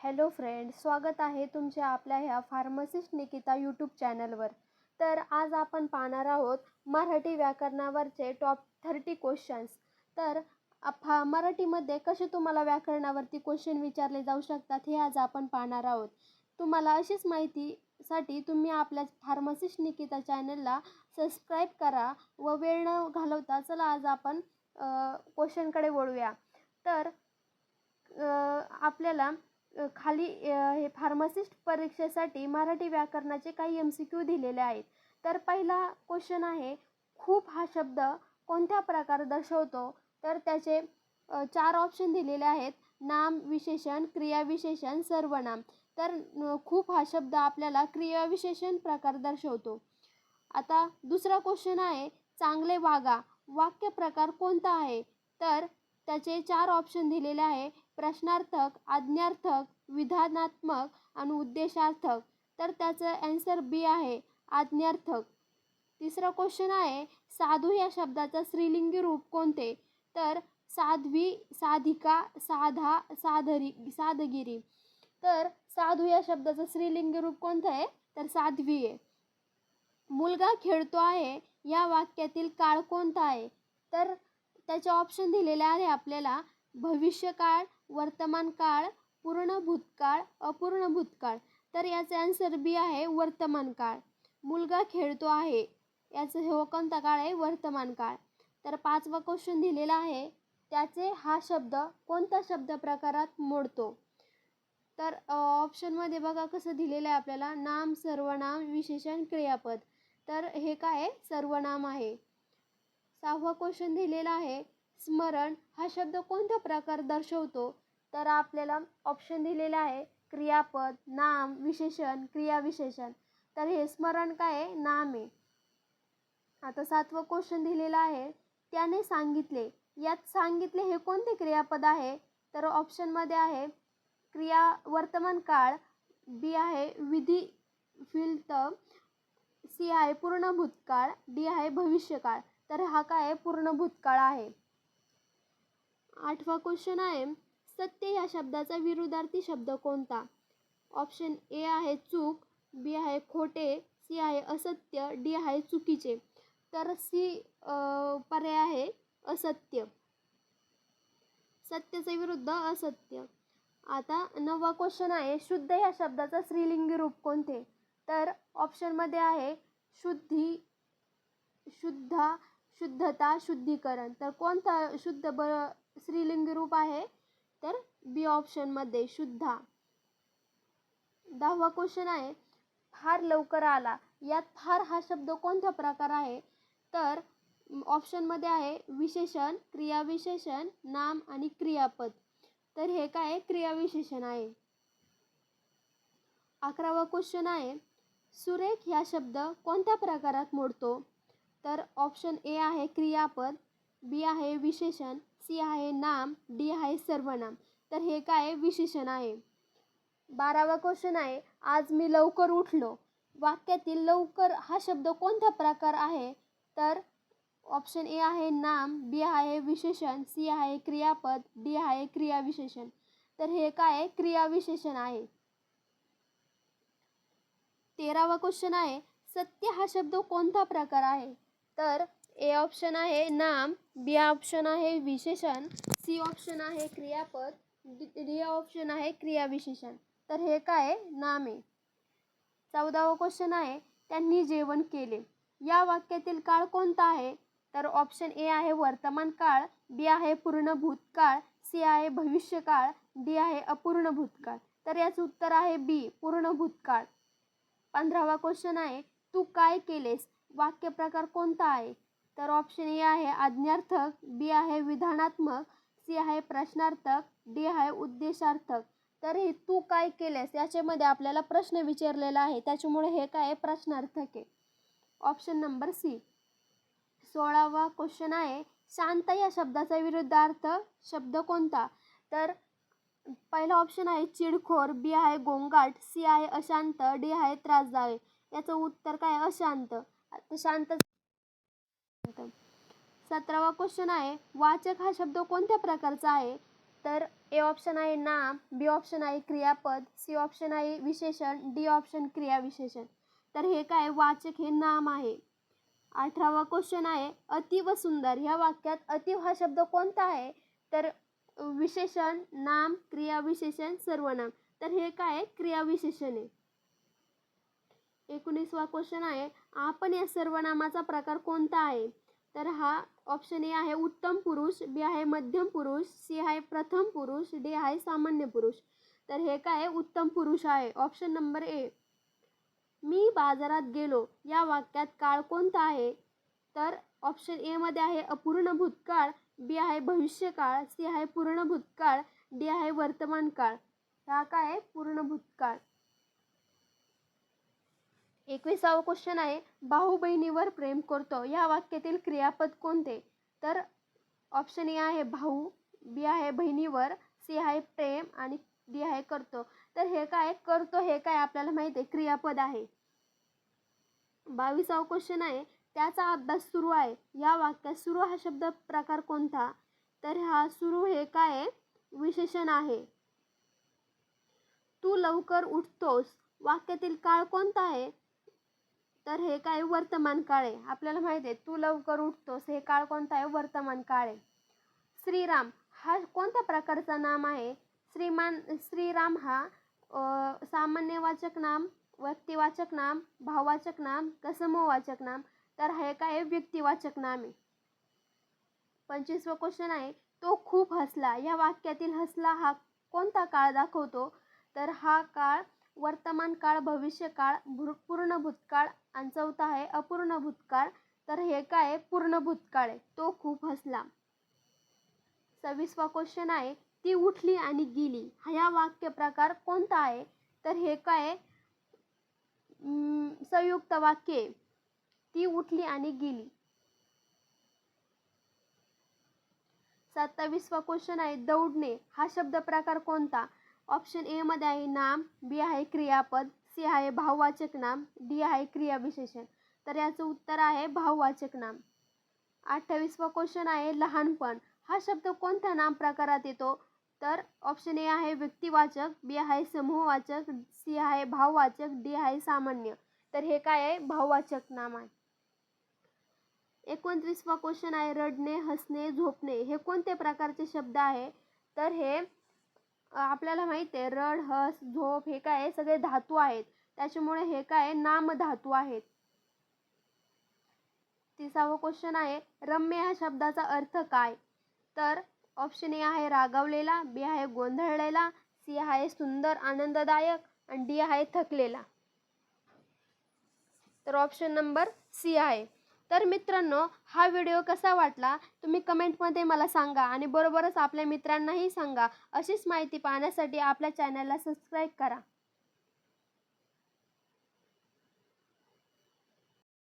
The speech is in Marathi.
हॅलो फ्रेंड स्वागत आहे तुमच्या आपल्या ह्या फार्मसिस्ट निकिता यूट्यूब चॅनलवर. तर आज आपण पाहणार आहोत मराठी व्याकरणावरचे टॉप थर्टी क्वेश्चन्स तर फा मराठीमध्ये कसे तुम्हाला व्याकरणावरती क्वेश्चन विचारले जाऊ शकतात हे आज आपण पाहणार आहोत. तुम्हाला अशीच माहितीसाठी तुम्ही आपल्या फार्मसिस्ट निकिता चॅनलला सबस्क्राईब करा व वेळ न घालवता चला आज आपण क्वेश्चनकडे वळूया. तर आपल्याला खाली हे फार्मासिस्ट परीक्षेसाठी मराठी व्याकरणाचे काही एम सी क्यू दिलेले आहेत. तर पहिला क्वेश्चन आहे खूप हा शब्द कोणत्या प्रकार दर्शवतो? तर त्याचे चार ऑप्शन दिलेले आहेत. नाम विशेषण क्रियाविशेषण सर्वनाम. तर खूप हा शब्द आपल्याला क्रियाविशेषण प्रकार दर्शवतो. आता दुसरा क्वेश्चन आहे चांगले वागा. वाक्य प्रकार कोणता आहे? तर त्याचे चार ऑप्शन दिलेले आहे. प्रश्नार्थक आज्ञार्थक विधानात्मक आणि उद्देशार्थक. तर त्याचं ॲन्सर बी आहे आज्ञार्थक. तिसरा क्वेश्चन आहे साधू या शब्दाचं स्त्रीलिंगी रूप कोणते? तर साध्वी साधिका साधा साधरी साधगिरी. तर साधू या शब्दाचं स्त्रीलिंगी रूप कोणतं आहे? तर साध्वी आहे. मुलगा खेळतो आहे या वाक्यातील काळ कोणता आहे? तर त्याचे ऑप्शन दिलेले आहे आपल्याला भविष्यकाळ वर्तमान काळ पूर्ण भूतकाळ अपूर्ण भूतकाळ. तर याचे आन्सर बी आहे वर्तमान काळ. मुलगा खेळतो आहे. याचं हे कोणता काळ आहे वर्तमान काळ. तर पाचवा क्वेश्चन दिलेला आहे. त्याचे हा शब्द कोणत्या शब्द प्रकारात मोडतो? तर ऑप्शनमध्ये बघा कसं दिलेलं आहे आपल्याला. नाम सर्वनाम विशेषण क्रियापद. तर हे काय सर्वनाम आहे. सहावा क्वेश्चन दिलेला आहे. स्मरण हा शब्द कोणत्या प्रकार दर्शवतो? तर आपल्याला ऑप्शन दिलेला आहे क्रियापद नाम विशेषण क्रियाविशेषण. तर हे स्मरण काय आहे? नाम आहे. आता सातवं क्वेश्चन दिलेलं आहे. त्याने सांगितले. यात सांगितले हे कोणते क्रियापद आहे? तर ऑप्शनमध्ये आहे क्रिया वर्तमान काळ बी आहे विधी फिल्त सी आहे पूर्ण भूतकाळ डी आहे भविष्यकाळ. तर हा काय आहे? पूर्ण भूतकाळ आहे. आठवा क्वेश्चन आहे सत्य या शब्दाचा विरुद्धार्थी शब्द कोणता? ऑप्शन ए आहे चूक बी आहे खोटे सी आहे असत्य डी आहे चुकीचे. तर सी पर्याय आहे असत्य. सत्यचे विरुद्ध असत्य. आता नववा क्वेश्चन आहे शुद्ध या शब्दाचा स्त्रीलिंगी रूप कोणते? तर ऑप्शनमध्ये आहे शुद्धी शुद्धा शुद्धता शुद्धीकरण. तर कोणता शुद्ध ब स्त्रीलिंगी रूप आहे तर बी ऑप्शनमध्ये शुद्धा. दहावा क्वेश्चन आहे फार लवकर आला. यात फार हा शब्द कोणता प्रकार आहे? तर ऑप्शनमध्ये आहे विशेषण क्रियाविशेषण नाम आणि क्रियापद. तर हे काय क्रियाविशेषण आहे. अकरावा क्वेश्चन आहे सुरेख ह्या शब्द कोणत्या प्रकारात मोडतो? तर ऑप्शन ए आहे क्रियापद बी आहे विशेषण सी आहे नाम डी आहे सर्वनाम. तर हे काय विशेषण आहे. बारावा क्वेश्चन आहे आज मी लवकर उठलो. वाक्यातील लवकर हा शब्द कोणता प्रकार आहे? तर ऑप्शन ए आहे नाम बी आहे विशेषण सी आहे क्रियापद डी आहे क्रियाविशेषण. तर हे काय क्रियाविशेषण आहे. तेरावा क्वेश्चन आहे सत्य हा शब्द कोणता प्रकार आहे? तर ए ऑप्शन आहे नाम बी ऑप्शन आहे विशेषण सी ऑप्शन आहे क्रियापद डी ऑप्शन आहे क्रियाविशेषण. तर हे काय? नाम आहे चौदावा क्वेश्चन आहे त्यांनी जेवण केले. या वाक्यातील काळ कोणता आहे? तर ऑप्शन ए आहे वर्तमान काळ बी आहे पूर्ण भूतकाळ सी आहे भविष्यकाळ डी आहे अपूर्ण भूतकाळ तर याचं उत्तर आहे बी पूर्ण भूतकाळ पंधरावा क्वेश्चन आहे तू काय केलेस? वाक्य प्रकार कोणता आहे? तर ऑप्शन ए आहे आज्ञार्थक बी आहे विधानात्मक सी आहे प्रश्नार्थक डी आहे उद्देशार्थक. तर हे तू काय केलेस याच्यामध्ये आपल्याला प्रश्न विचारलेला आहे. त्याच्यामुळे हे काय प्रश्नार्थक आहे. ऑप्शन नंबर सी सोळावा क्वेश्चन आहे शांत या शब्दाचा विरुद्धार्थ शब्द कोणता? तर पहिला ऑप्शन आहे चिडखोर बी आहे गोंगाट सी आहे अशांत डी आहे त्रासदावे याचं उत्तर काय? अशांत. शांत सतरावा क्वेश्चन आहे वाचक हा शब्द कोणत्या प्रकारचा आहे? तर ए ऑप्शन आहे नाम बी ऑप्शन आहे क्रियापद सी ऑप्शन आहे विशेषण डी ऑप्शन क्रियाविशेषण तर हे काय वाचक हे नाम आहे. अठरावा क्वेश्चन आहे अति व सुंदर. ह्या वाक्यात अतिव हा शब्द कोणता आहे? तर विशेषण नाम क्रियाविशेषण सर्वनाम. तर हे काय आहे? क्रियाविशेषण आहे. एकोणीसवा क्वेश्चन आहे आपण या सर्वनामाचा प्रकार कोणता आहे? तर हा ऑप्शन ए आहे उत्तम पुरुष बी आहे मध्यम पुरुष सी आहे प्रथम पुरुष डी आहे सामान्य पुरुष. तर हे काय आहे? उत्तम पुरुष आहे. ऑप्शन नंबर ए मी बाजारात गेलो. या वाक्यात काळ कोणता आहे? तर ऑप्शन एमध्ये आहे अपूर्ण भूतकाळ बी आहे भविष्यकाळ सी आहे पूर्ण भूतकाळ डी आहे वर्तमान काळ. हा काय आहे? पूर्ण भूतकाळ. एकविसावं क्वेश्चन आहे भाऊ बहिणीवर प्रेम करतो. या वाक्यातील क्रियापद कोणते? तर ऑप्शन ए आहे भाऊ बी आहे बहिणीवर सी आहे प्रेम आणि डी आहे करतो. तर हे काय? करतो हे काय आपल्याला माहिती आहे? क्रियापद आहे. बावीसावं क्वेश्चन आहे त्याचा अभ्यास सुरू आहे. या वाक्यात सुरू हा शब्द प्रकार कोणता? तर हा सुरू हे काय विशेषण आहे. तू लवकर उठतोस. वाक्यातील काळ कोणता आहे? तर हे काय वर्तमान काळ आहे? आपल्याला माहिती आहे तू लवकर उठतोस हे काळ कोणता आहे? वर्तमान काळ आहे. श्रीराम हा कोणत्या प्रकारचा नाम आहे? श्रीमान श्रीराम हा सामान्यवाचक नाम व्यक्तिवाचक नाम भाववाचक नाम का समूहवाचक नाम? तर हे काय आहे? व्यक्तिवाचक नाम आहे. पंचवीसवं क्वेश्चन आहे तो खूप हसला. या वाक्यातील हसला हा कोणता काळ दाखवतो? तर हा काळ वर्तमान काळ भविष्य काळ पूर्ण भूतकाळ आणि चौथा आहे अपूर्ण भूतकाळ. तर हे काय आहे? पूर्ण भूतकाळ आहे. तो खूप हसला. सव्वीसवा क्वेश्चन आहे ती उठली आणि गेली. हा या वाक्य प्रकार कोणता आहे? तर हे काय संयुक्त वाक्य ती उठली आणि गेली. सत्तावीसवा क्वेश्चन आहे दौडणे. हा शब्द प्रकार कोणता? ऑप्शन ए मध्ये आहे नाम बी आहे क्रियापद सी आहे भाववाचक नाम डी आहे क्रियाविशेषण. तर याचं उत्तर आहे भाववाचक नाम. अठ्ठावीसवा क्वेश्चन आहे लहानपण. हा शब्द कोणत्या नाम प्रकारात येतो? तर ऑप्शन ए आहे व्यक्तिवाचक बी आहे समूहवाचक सी आहे भाववाचक डी आहे सामान्य. तर हे काय आहे? भाववाचक नाम आहे. एकोणतीसवा क्वेश्चन आहे रडणे हसणे झोपणे. हे कोणते प्रकारचे शब्द आहे? तर हे आपल्याला माहिती आहे रड हस झोप हे काय आहे? सगळे धातू आहेत. त्याच्यामुळे हे काय नाम धातू आहेत. तिसावं क्वेश्चन आहे रम्य ह्या शब्दाचा अर्थ काय? तर ऑप्शन ए आहे रागावलेला बी आहे गोंधळलेला सी आहे सुंदर आनंददायक आणि डी आहे थकलेला. तर ऑप्शन नंबर सी आहे. तर मित्रांनो हा व्हिडिओ कसा वाटला? तुम्ही कमेंटमध्ये मला सांगा आणि बरोबरच आपल्या मित्रांनाही सांगा. अशीच माहिती पाहण्यासाठी आपल्या चॅनलला सबस्क्राईब करा.